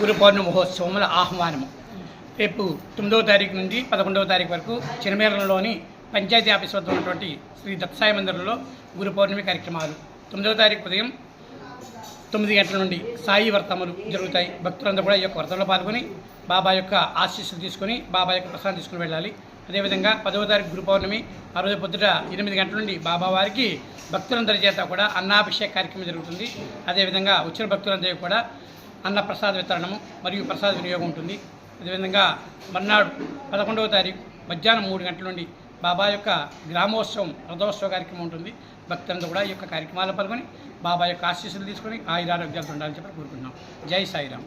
గురు పౌర్ణమి మహోత్సవముల ఆహ్వానము. రేపు తొమ్మిదవ తారీఖు నుండి పదకొండవ తారీఖు వరకు చినమేరంలోని పంచాయతీ ఆఫీస్ వద్ద ఉన్నటువంటి శ్రీ దత్సాయి మందిరంలో గురు పౌర్ణమి కార్యక్రమాలు. తొమ్మిదవ తారీఖు ఉదయం తొమ్మిది గంటల నుండి సాయి వ్రతములు జరుగుతాయి. భక్తులందరూ కూడా ఈ యొక్క వ్రతంలో పాల్గొని బాబా యొక్క ఆశీస్సులు తీసుకొని బాబా యొక్క ప్రసాదం తీసుకుని వెళ్ళాలి. అదేవిధంగా పదవ తారీఖు గురు పౌర్ణమి ఆ రోజు పొద్దుట ఎనిమిది గంటల నుండి బాబా వారికి భక్తులందరి చేత కూడా అన్నాభిషేక కార్యక్రమం జరుగుతుంది. అదేవిధంగా వచ్చిన భక్తులందరికీ కూడా అన్న ప్రసాద వితరణము మరియు ప్రసాద వినియోగం ఉంటుంది. అదేవిధంగా మర్నాడు పదకొండవ తారీఖు మధ్యాహ్నం మూడు గంటల నుండి బాబా యొక్క గ్రామోత్సవం రథోత్సవ కార్యక్రమం ఉంటుంది. భక్తులందరూ కూడా ఈ యొక్క కార్యక్రమాల్లో పాల్గొని బాబా యొక్క ఆశీస్సులు తీసుకొని ఆయురారోగ్యాలు ఉండాలని చెప్పి కోరుకుంటున్నాం. జై సాయిరామ్.